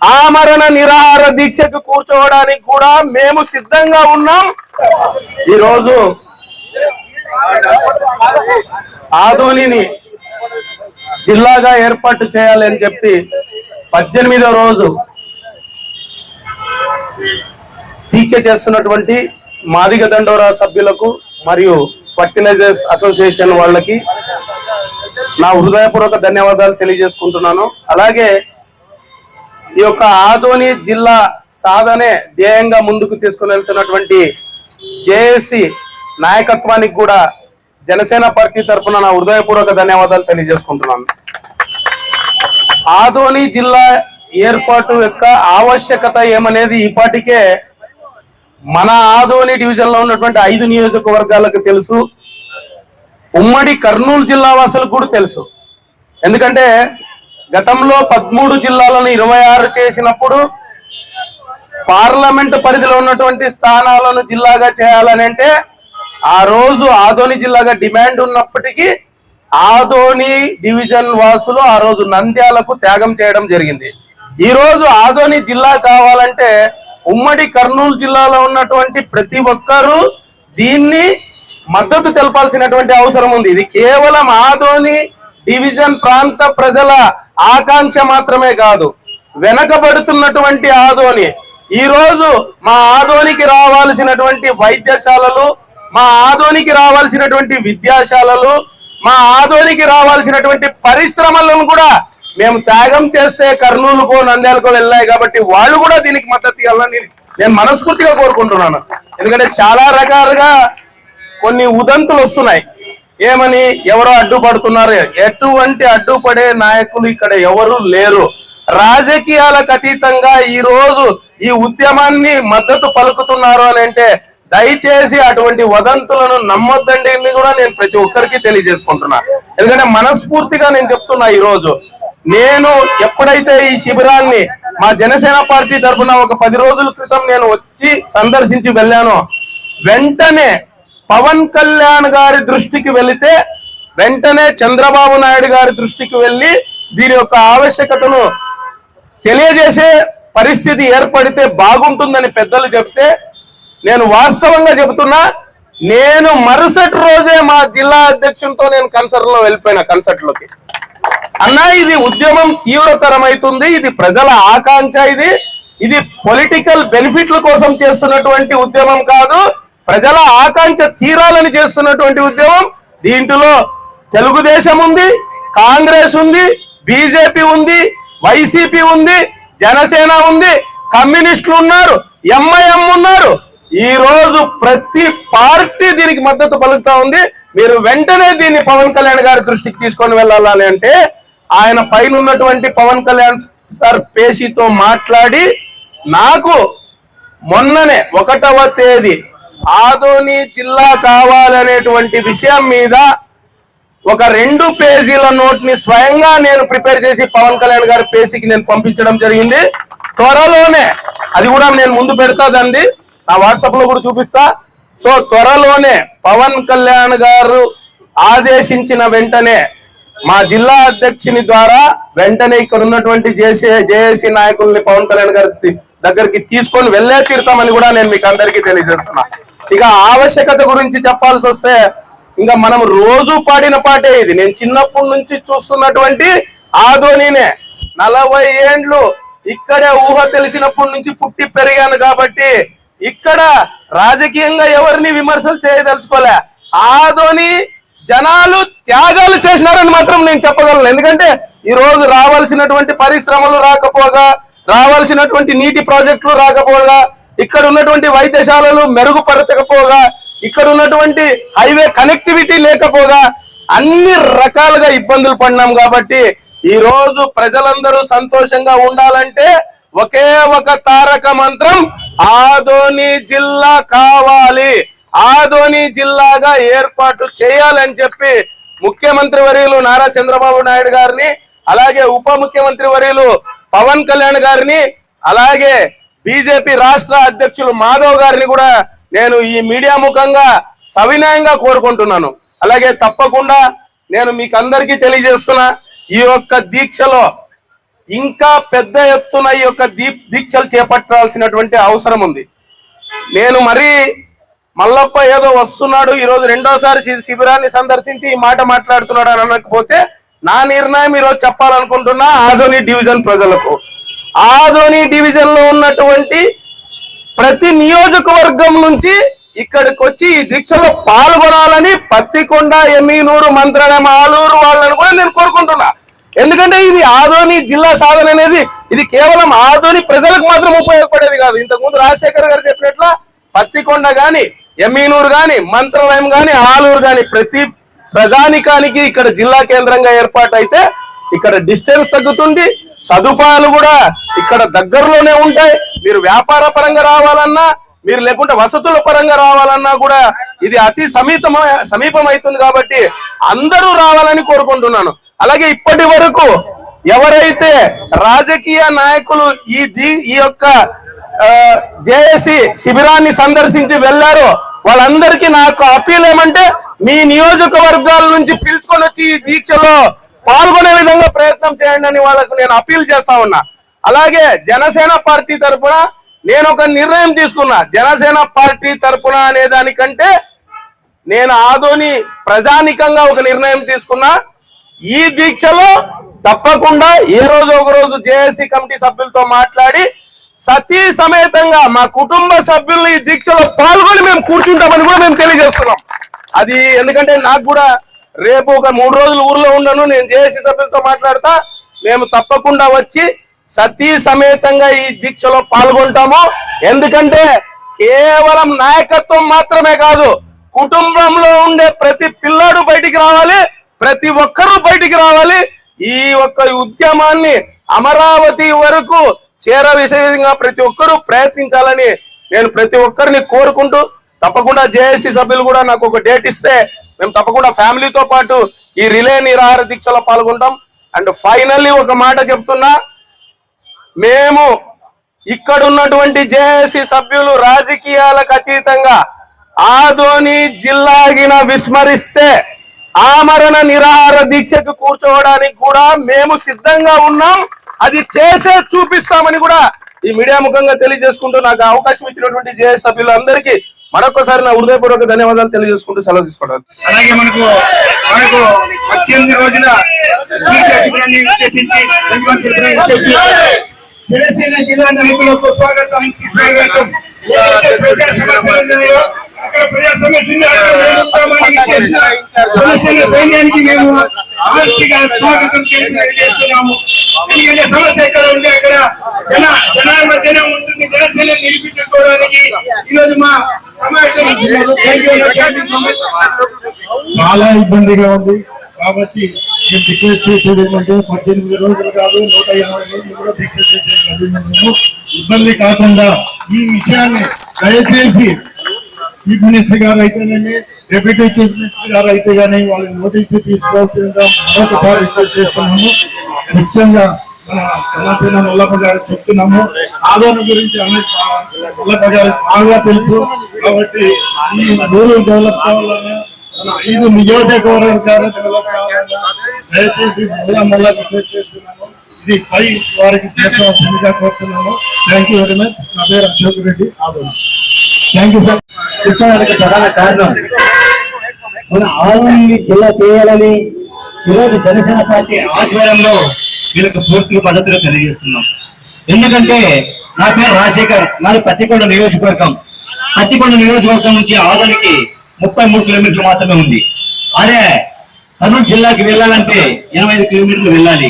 ఆమరణ నిరాహార దీక్షకు కూర్చోవడానికి కూడా మేము సిద్ధంగా ఉన్నాం. ఈరోజు ఆదోనిని జిల్లాగా ఏర్పాటు చేయాలని చెప్పి పద్దెనిమిదో రోజు దీక్ష చేస్తున్నటువంటి మాదిగ దండోరా సభ్యులకు మరియు ఫర్టిలైజర్స్ అసోసియేషన్ వాళ్ళకి నా హృదయపూర్వక ధన్యవాదాలు తెలియజేసుకుంటున్నాను. అలాగే ఈ యొక్క ఆదోని జిల్లా సాధనే ధ్యేయంగా ముందుకు తీసుకుని వెళ్తున్నటువంటి జేఏసీ నాయకత్వానికి కూడా జనసేన పార్టీ తరఫున నా హృదయపూర్వక ధన్యవాదాలు తెలియజేసుకుంటున్నాను. ఆదోని జిల్లా ఏర్పాటు యొక్క ఆవశ్యకత ఏమనేది ఈపాటికే మన ఆదోని డివిజన్లో ఉన్నటువంటి ఐదు నియోజకవర్గాలకు తెలుసు. ఉమ్మడి కర్నూలు జిల్లా వాసులకు కూడా తెలుసు. ఎందుకంటే గతంలో పదమూడు జిల్లాలను ఇరవై ఆరు చేసినప్పుడు పార్లమెంట్ పరిధిలో ఉన్నటువంటి స్థానాలను జిల్లాగా చేయాలని అంటే ఆ రోజు ఆదోని జిల్లాగా డిమాండ్ ఉన్నప్పటికీ ఆదోని డివిజన్ వాసులు ఆ రోజు నంద్యాలకు త్యాగం చేయడం జరిగింది. ఈ రోజు ఆదోని జిల్లా కావాలంటే ఉమ్మడి కర్నూలు జిల్లాలో ఉన్నటువంటి ప్రతి ఒక్కరూ దీన్ని మద్దతు తెలపాల్సినటువంటి అవసరం ఉంది. ఇది కేవలం ఆదోని డివిజన్ ప్రాంత ప్రజల ఆకాంక్ష మాత్రమే కాదు వెనకబడుతున్నటువంటి ఆదోని. ఈ రోజు మా ఆదోనికి రావాల్సినటువంటి వైద్యశాలలు మా ఆదోనికి రావాల్సినటువంటి విద్యాశాలలు మా ఆదోనికి రావాల్సినటువంటి పరిశ్రమలను కూడా మేము త్యాగం చేస్తే కర్నూలుకో నంద్యాలకో వెళ్ళాయి కాబట్టి వాళ్ళు కూడా దీనికి మద్దతు ఇవ్వాలని నేను మనస్ఫూర్తిగా కోరుకుంటున్నాను. ఎందుకంటే చాలా రకాలుగా కొన్ని ఉదంతులు వస్తున్నాయి. ఏమని ఎవరో అడ్డుపడుతున్నారు? ఎటువంటి అడ్డుపడే నాయకులు ఇక్కడ ఎవరు లేరు. రాజకీయాలకు అతీతంగా ఈ రోజు ఈ ఉద్యమాన్ని మద్దతు పలుకుతున్నారు అని అంటే దయచేసి అటువంటి వదంతులను నమ్మొద్దండి అని కూడా నేను ప్రతి ఒక్కరికి తెలియజేసుకుంటున్నా. ఎందుకంటే మనస్ఫూర్తిగా నేను చెప్తున్నా ఈ రోజు నేను ఎప్పుడైతే ఈ శిబిరాన్ని మా జనసేన పార్టీ తరఫున ఒక పది రోజుల క్రితం నేను వచ్చి సందర్శించి వెళ్ళాను వెంటనే పవన్ కళ్యాణ్ గారి దృష్టికి వెళితే వెంటనే చంద్రబాబు నాయుడు గారి దృష్టికి వెళ్ళి దీని యొక్క ఆవశ్యకతను తెలియజేసే పరిస్థితి ఏర్పడితే బాగుంటుందని పెద్దలు చెప్తే నేను వాస్తవంగా చెబుతున్నా నేను మరుసటి రోజే మా జిల్లా అధ్యక్షునితో నేను కన్సర్ట్లో వెళ్ళిపోయినా కన్సర్ట్లోకి అన్నా ఇది ఉద్యమం తీవ్రతరమైతుంది ఇది ప్రజల ఆకాంక్ష ఇది. ఇది పొలిటికల్ బెనిఫిట్ల కోసం చేస్తున్నటువంటి ఉద్యమం కాదు ప్రజల ఆకాంక్ష తీరాలని చేస్తున్నటువంటి ఉద్యమం దీంట్లో తెలుగుదేశం ఉంది కాంగ్రెస్ ఉంది బీజేపీ ఉంది వైసీపీ ఉంది జనసేన ఉంది కమ్యూనిస్టులు ఉన్నారు ఎంఐఎం ఉన్నారు. ఈ రోజు ప్రతి పార్టీ దీనికి మద్దతు పలుకుతా ఉంది. మీరు వెంటనే దీన్ని పవన్ కళ్యాణ్ గారి దృష్టికి తీసుకొని వెళ్ళాలని అంటే ఆయన పైన ఉన్నటువంటి పవన్ కళ్యాణ్ సార్ పేషితో మాట్లాడి నాకు మొన్ననే ఒకటవ తేదీ ఆదోని జిల్లా కావాలనేటువంటి విషయం మీద ఒక రెండు పేజీల నోట్ని స్వయంగా నేను ప్రిపేర్ చేసి పవన్ కళ్యాణ్ గారి పేజీకి నేను పంపించడం జరిగింది. త్వరలోనే అది కూడా నేను ముందు పెడతాదండి నా వాట్సాప్లో కూడా చూపిస్తా. సో త్వరలోనే పవన్ కళ్యాణ్ గారు ఆదేశించిన వెంటనే మా జిల్లా అధ్యక్షుని ద్వారా వెంటనే ఇక్కడ ఉన్నటువంటి జేసీ జేఏసీ నాయకుల్ని పవన్ కళ్యాణ్ గారి దగ్గరికి తీసుకొని వెళ్ళే తీరుతామని కూడా నేను మీకు అందరికీ తెలియజేస్తున్నాను ఇక ఆవశ్యకత గురించి చెప్పాల్సి వస్తే ఇంకా మనం రోజు పాడిన పాటే ఇది. నేను చిన్నప్పటి నుంచి చూస్తున్నటువంటి ఆధోనినే. నలభై ఏండ్లు ఇక్కడే ఊహ తెలిసినప్పటి నుంచి పుట్టి పెరిగాను కాబట్టి ఇక్కడ రాజకీయంగా ఎవరిని విమర్శలు చేయదలుచుకోలే. ఆధోని జనాలు త్యాగాలు చేసినారని మాత్రం నేను చెప్పగలను. ఎందుకంటే ఈ రోజు రావాల్సినటువంటి పరిశ్రమలు రాకపోగా రావాల్సినటువంటి నీటి ప్రాజెక్టులు రాకపోగా ఇక్కడ ఉన్నటువంటి వైద్యశాలలు మెరుగుపరచకపోగా ఇక్కడ ఉన్నటువంటి హైవే కనెక్టివిటీ లేకపోగా అన్ని రకాలుగా ఇబ్బందులు పడినాం కాబట్టి ఈ రోజు ప్రజలందరూ సంతోషంగా ఉండాలంటే ఒకే ఒక తారక మంత్రం ఆదోని జిల్లా కావాలి. ఆదోని జిల్లాగా ఏర్పాటు చేయాలని చెప్పి ముఖ్యమంత్రి వర్యులు నారా చంద్రబాబు నాయుడు గారిని అలాగే ఉప ముఖ్యమంత్రి వర్యులు పవన్ కళ్యాణ్ గారిని అలాగే బీజేపీ రాష్ట్ర అధ్యక్షులు మాధవ్ గారిని కూడా నేను ఈ మీడియా ముఖంగా సవినయంగా కోరుకుంటున్నాను. అలాగే తప్పకుండా నేను మీకు అందరికీ తెలియజేస్తున్నా ఈ యొక్క దీక్షలో ఇంకా పెద్ద ఎత్తున ఈ యొక్క దీప్ దీక్షలు చేపట్టాల్సినటువంటి అవసరం ఉంది. నేను మరీ మల్లప్ప ఏదో వస్తున్నాడు ఈరోజు రెండోసారి శి- శిబిరాన్ని సందర్శించి ఈ మాట మాట్లాడుతున్నాడు అని అనకపోతే నా నిర్ణయం ఈరోజు చెప్పాలనుకుంటున్నా ఆదోని డివిజన్ ప్రజలకు. ఆదోని డివిజన్లో ఉన్నటువంటి ప్రతి నియోజకవర్గం నుంచి ఇక్కడికి వచ్చి ఈ దీక్షలో పాల్గొనాలని పత్తికొండ ఎమ్మినూరు మంత్రాలయం ఆలూరు వాళ్ళని కూడా నేను కోరుకుంటున్నా. ఎందుకంటే ఇది ఆదోని జిల్లా సాధన అనేది. ఇది కేవలం ఆదోని ప్రజలకు మాత్రం ఉపయోగపడేది కాదు. ఇంతకుముందు రాజశేఖర్ గారు చెప్పినట్ల పత్తికొండ గాని ఎమ్మినూరు గాని మంత్రాలయం గాని ఆలూరు గాని ప్రతి ప్రజానికానికి ఇక్కడ జిల్లా కేంద్రంగా ఏర్పాటైతే ఇక్కడ డిస్టెన్స్ తగ్గుతుంది. సదుపాయాలు కూడా ఇక్కడ దగ్గరలోనే ఉంటాయి. మీరు వ్యాపార పరంగా రావాలన్నా మీరు లేకుంటే వసతుల పరంగా రావాలన్నా కూడా ఇది అతి సమీపమ సమీపం అవుతుంది కాబట్టి అందరూ రావాలని కోరుకుంటున్నాను. అలాగే ఇప్పటి వరకు ఎవరైతే రాజకీయ నాయకులు ఈ ఈ యొక్క జేఏసి శిబిరాన్ని సందర్శించి వెళ్ళారో వాళ్ళందరికీ నాకు అప్పీల్ ఏమంటే మీ నియోజకవర్గాల నుంచి పిలుచుకొని వచ్చి ఈ దీక్షలో పాల్గొనే విధంగా ప్రయత్నం చేయండి అని వాళ్ళకు నేను అప్పీల్ చేస్తా ఉన్నా. అలాగే జనసేన పార్టీ తరపున నేను ఒక నిర్ణయం తీసుకున్నా. జనసేన పార్టీ తరపున అనే దానికంటే నేను ఆదోని ప్రజానికంగా ఒక నిర్ణయం తీసుకున్నా. ఈ దీక్షలో తప్పకుండా ఏ రోజు ఒక రోజు జేఏసీ కమిటీ సభ్యులతో మాట్లాడి సతీ సమేతంగా మా కుటుంబ సభ్యుల్ని ఈ దీక్షలో పాల్గొని మేము కూర్చుంటామని కూడా మేము తెలియజేస్తున్నాం. అది ఎందుకంటే నాకు కూడా రేపు ఒక మూడు రోజులు ఊర్లో ఉండను నేను జేఏసీ సభ్యులతో మాట్లాడతా. మేము తప్పకుండా వచ్చి సతీ సమేతంగా ఈ దీక్షలో పాల్గొంటాము. ఎందుకంటే కేవలం నాయకత్వం మాత్రమే కాదు కుటుంబంలో ఉండే ప్రతి పిల్లాడు బయటికి రావాలి ప్రతి ఒక్కరూ బయటికి రావాలి. ఈ ఒక్క ఉద్యమాన్ని అమరావతి వరకు చేర విషయంగా ప్రతి ఒక్కరూ ప్రయత్నించాలని నేను ప్రతి ఒక్కరిని కోరుకుంటూ తప్పకుండా జేఏసీ సభ్యులు కూడా నాకు ఒక డేట్ ఇస్తే మేము తప్పకుండా ఫ్యామిలీతో పాటు ఈ రిలే నిరాహార దీక్షలో పాల్గొంటాం. అండ్ ఫైనల్లీ ఒక మాట చెప్తున్నా. మేము ఇక్కడ ఉన్నటువంటి జేఏసీ సభ్యులు రాజకీయాలకు అతీతంగా ఆదోని జిల్లాగిన విస్మరిస్తే ఆమరణ నిరాహార దీక్షకు కూర్చోవడానికి కూడా మేము సిద్ధంగా ఉన్నాం. అది చేసే చూపిస్తామని కూడా ఈ మీడియా ముఖంగా తెలియజేసుకుంటూ నాకు అవకాశం ఇచ్చినటువంటి జేఏసీ సభ్యులందరికీ మరొకసారి నా హృదయపూర్వక ధన్యవాదాలు తెలియజేసుకుంటూ సెలవు తీసుకోవడం అలాగే మనకు మనకు పద్దెనిమిది రోజుల దీక్ష జనసేన జిల్లా నాయకులకు స్వాగతం. స్వాగతం ఏదైతే సైన్యానికి మేము ఆర్థిక స్వాగతం తెలియజేస్తున్నాము. ఎందుకంటే సమస్య ఎక్కడ ఉంటే అక్కడ జన జనాల ఉంటుంది. జనసేన నిలిపించుకోవడానికి ఈరోజు మా చాలా ఇబ్బందిగా ఉంది. కాబట్టి నేను రిక్వెస్ట్ చేసేది ఏంటంటే పద్దెనిమిది రోజులు కాదు నూట ఇరవై రోజులు కూడా దీక్ష ఇబ్బంది కాకుండా ఈ విషయాన్ని దయచేసి చీఫ్ మినిస్టర్ గారు అయితేనేమి డిప్యూటీ చీఫ్ మినిస్టర్ గారు అయితే కానీ వాళ్ళని నోటీస్ తీసుకోవాల్సిందిగా మరొకసారి రిక్వెస్ట్ చేస్తున్నాము ముఖ్యంగా మన తెలంగాణ నల్లప్ప చెప్తున్నాము. ఆదరణ గురించి అన్ని బాగా తెలుసు. కాబట్టి ఈ రూరల్ డెవలప్ కావాలన్నా మన ఐదు నియోజకవర్గాలు డెవలప్ కావాలన్నా దయచేసి మళ్ళా మళ్ళా రిక్వెస్ట్ చేస్తున్నాము. ఇది పై వారికి చేర్చవలసిందిగా కోరుతున్నాము. థ్యాంక్ యూ వెరీ మచ్ నా పేరు అశోక్ రెడ్డి. ఆదరణ. థ్యాంక్ యూ సార్ కూర్చోడానికి ప్రధాన కారణం మన ఆరుని జిల్లా చేయాలని ఈరోజు జనసేన పార్టీ ఆధ్వర్యంలో వీళ్ళకి పూర్తిగా మద్దతుగా తెలియజేస్తున్నాం. ఎందుకంటే నా పేరు రాజశేఖర్ నాది పత్తికొండ నియోజకవర్గం. పత్తికొండ నియోజకవర్గం నుంచి ఆదానికి ముప్పై మూడు కిలోమీటర్లు మాత్రమే ఉంది. అదే కర్నూలు జిల్లాకి వెళ్ళాలంటే ఎనభై ఐదు కిలోమీటర్లు వెళ్ళాలి.